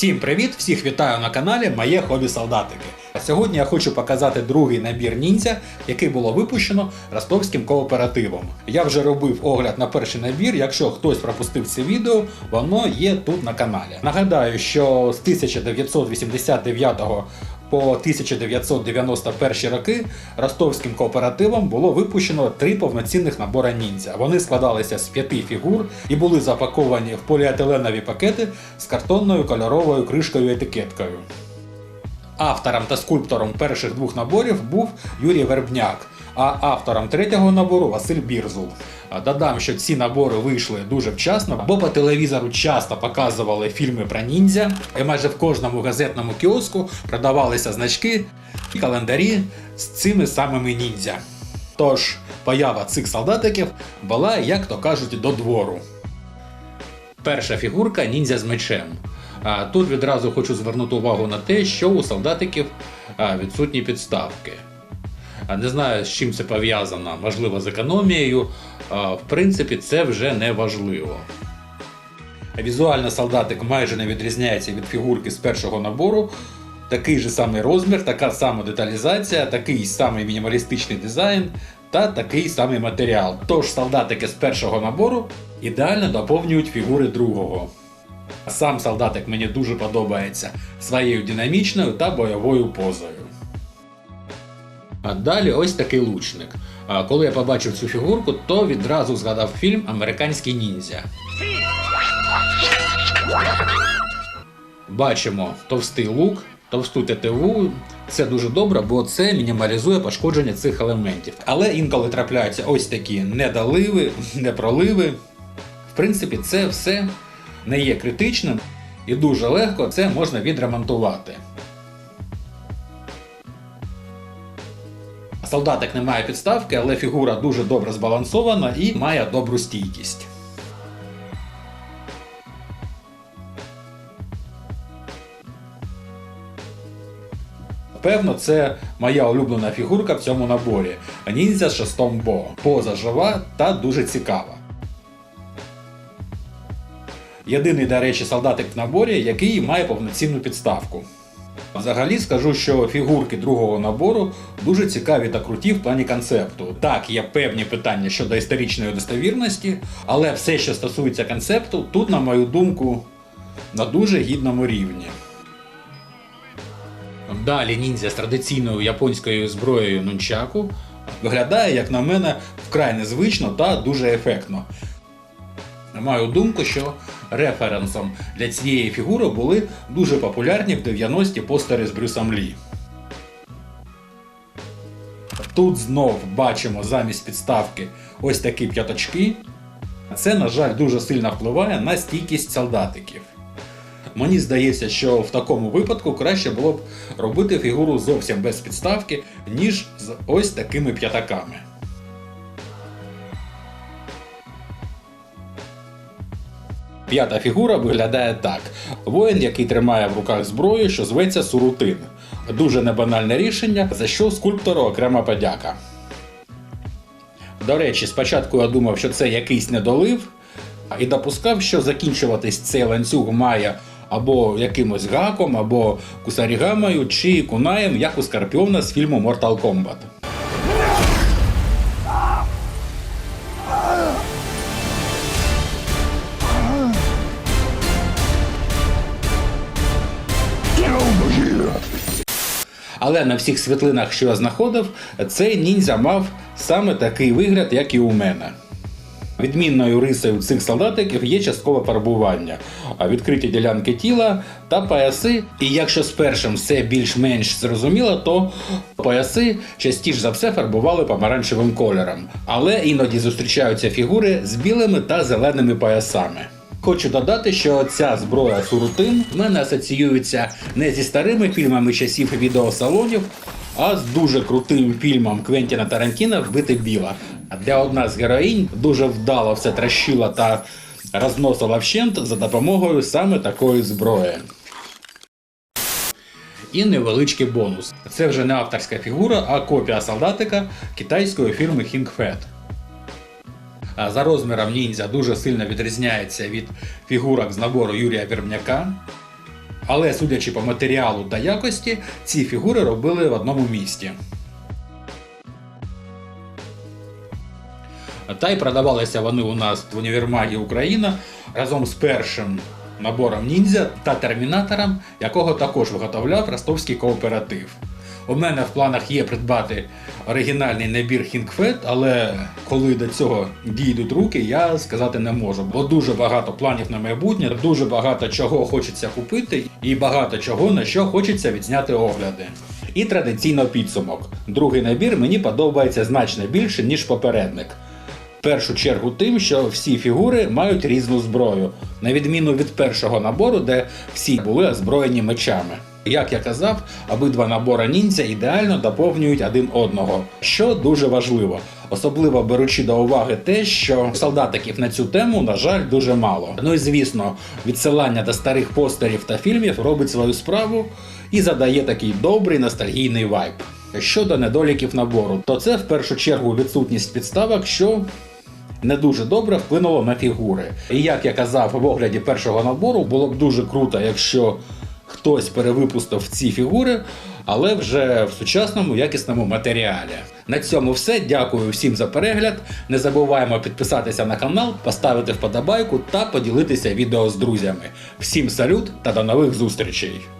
Всім привіт! Всіх вітаю на каналі Моє хобі солдатики. А Сьогодні я хочу показати другий набір ніндзя, який було випущено ростовським кооперативом. Я вже робив огляд на перший набір. Якщо хтось пропустив це відео, воно є тут на каналі. Нагадаю, що з 1989 по 1991 роки ростовським кооперативом було випущено три повноцінних набори ніндзя. Вони складалися з п'яти фігур і були запаковані в поліетиленові пакети з картонною кольоровою кришкою етикеткою. Автором та скульптором перших двох наборів був Юрій Вербняк, а автором третього набору Василь Бірзул. Додам, що ці набори вийшли дуже вчасно, бо по телевізору часто показували фільми про ніндзя, і майже в кожному газетному кіоску продавалися значки і календарі з цими самими ніндзя. Тож, поява цих солдатиків була, як то кажуть, до двору. Перша фігурка ніндзя з мечем. Тут відразу хочу звернути увагу на те, що у солдатиків відсутні підставки. Не знаю, з чим це пов'язано, можливо, з економією. В принципі, це вже не важливо. Візуально солдатик майже не відрізняється від фігурки з першого набору. Такий же самий розмір, така сама деталізація, такий самий мінімалістичний дизайн та такий самий матеріал. Тож солдатики з першого набору ідеально доповнюють фігури другого. Сам солдатик мені дуже подобається своєю динамічною та бойовою позою. А далі ось такий лучник. А коли я побачив цю фігурку, то відразу згадав фільм Американський ніндзя. Бачимо товстий лук, товсту тетиву. Це дуже добре, бо це мінімалізує пошкодження цих елементів. Але інколи трапляються ось такі недоливи, непроливи. В принципі, це все не є критичним і дуже легко це можна відремонтувати. Солдатик не має підставки, але фігура дуже добре збалансована і має добру стійкість. Певно, це моя улюблена фігурка в цьому наборі. Ніндзя з шестом Бо. Поза жива та дуже цікава. Єдиний, до речі, солдатик в наборі, який має повноцінну підставку. Взагалі скажу, що фігурки другого набору дуже цікаві та круті в плані концепту. Так, є певні питання щодо історичної достовірності, але все, що стосується концепту, тут, на мою думку, на дуже гідному рівні. Далі ніндзя з традиційною японською зброєю нунчаку виглядає, як на мене, вкрай незвично та дуже ефектно. На мою думку, що референсом для цієї фігури були дуже популярні в 90-ті постери з Брюсом Лі. Тут знов бачимо замість підставки ось такі п'яточки. Це, на жаль, дуже сильно впливає на стійкість солдатиків. Мені здається, що в такому випадку краще було б робити фігуру зовсім без підставки, ніж з ось такими п'ятаками. П'ята фігура виглядає так: воїн, який тримає в руках зброю, що зветься Сурутин. Дуже небанальне рішення, за що скульптору окрема подяка. До речі, спочатку я думав, що це якийсь недолив, і допускав, що закінчуватись цей ланцюг має або якимось гаком, або кусарігамою чи кунаєм, як у Скорпіона з фільму Mortal Kombat. Але на всіх світлинах, що я знаходив, цей ніндзя мав саме такий вигляд, як і у мене. Відмінною рисою цих солдатиків є часткове фарбування, відкриті ділянки тіла та пояси. І якщо з першим все більш-менш зрозуміло, то пояси частіше за все фарбували помаранчевим кольором, але іноді зустрічаються фігури з білими та зеленими поясами. Хочу додати, що ця зброя Сурутин в мене асоціюється не зі старими фільмами часів відеосалонів, а з дуже крутим фільмом Квентіна Тарантіна Вбити біла, де одна з героїнь дуже вдало все трощила та розносила вщент за допомогою саме такої зброї. І невеличкий бонус. Це вже не авторська фігура, а копія солдатика китайської фірми Хінгфет. За розміром ніндзя дуже сильно відрізняється від фігурок з набору Юрія Вербняка. Але судячи по матеріалу та якості, ці фігури робили в одному місті. Та й продавалися вони у нас в універмагі Україна разом з першим набором ніндзя та термінатором, якого також виготовляв ростовський кооператив. У мене в планах є придбати оригінальний набір Хінкфет, але коли до цього дійдуть руки, я сказати не можу. Бо дуже багато планів на майбутнє, дуже багато чого хочеться купити, і багато чого на що хочеться відзняти огляди. І традиційно підсумок. Другий набір мені подобається значно більше, ніж попередник. В першу чергу тим, що всі фігури мають різну зброю, на відміну від першого набору, де всі були озброєні мечами. Як я казав, обидва набори ніндзя ідеально доповнюють один одного, що дуже важливо, особливо беручи до уваги те, що солдатиків на цю тему, на жаль, дуже мало. Ну і звісно, відсилання до старих постерів та фільмів робить свою справу і задає такий добрий ностальгійний вайб. Щодо недоліків набору, то це в першу чергу відсутність підставок, що не дуже добре вплинуло на фігури. І як я казав в огляді першого набору, було б дуже круто, якщо хтось перевипустив ці фігури, але вже в сучасному якісному матеріалі. На цьому все. Дякую всім за перегляд. Не забуваємо підписатися на канал, поставити вподобайку та поділитися відео з друзями. Всім салют та до нових зустрічей!